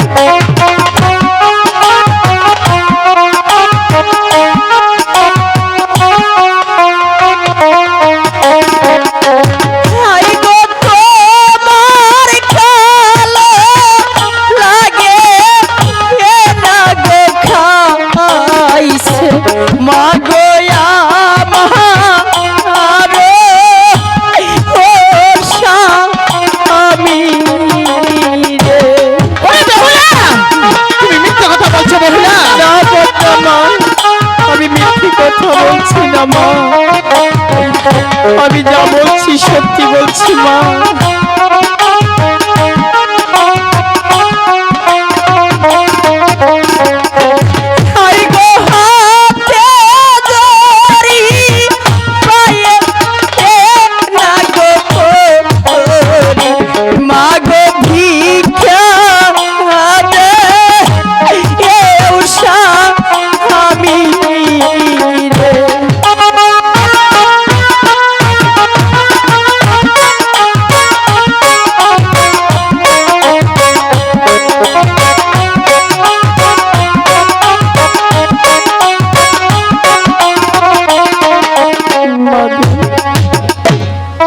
Música কথা বলছি না মা। আমি যা বলছি সত্যি বলছি মা।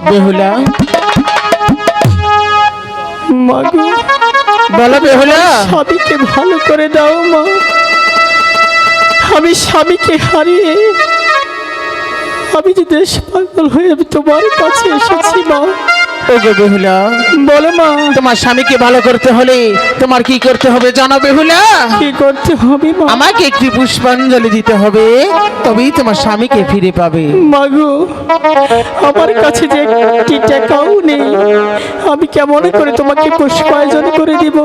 বেহুলা। মাগো বলো বেহুলা। স্বামীকে ভালো করে দাও মা। আমি স্বামীকে হারিয়ে আমি যে দেশ পাগল হয়ে আমি তোমার কাছে এসেছি মা। ওগো বেহুলা বলো মা। তোমার স্বামীকে ভালো করতে হলে তোমার কি করতে হবে জানো বেহুলা? কি করতে হবে মা? আমাকে একটি পুষ্পাঞ্জলি দিতে হবে তবেই তোমার স্বামীকে ফিরে পাবে। মাগো আমার কাছে যে একটি টাকাও নেই। আমি কেমন করে তোমাকে পুষ্পায়জন করে দিব?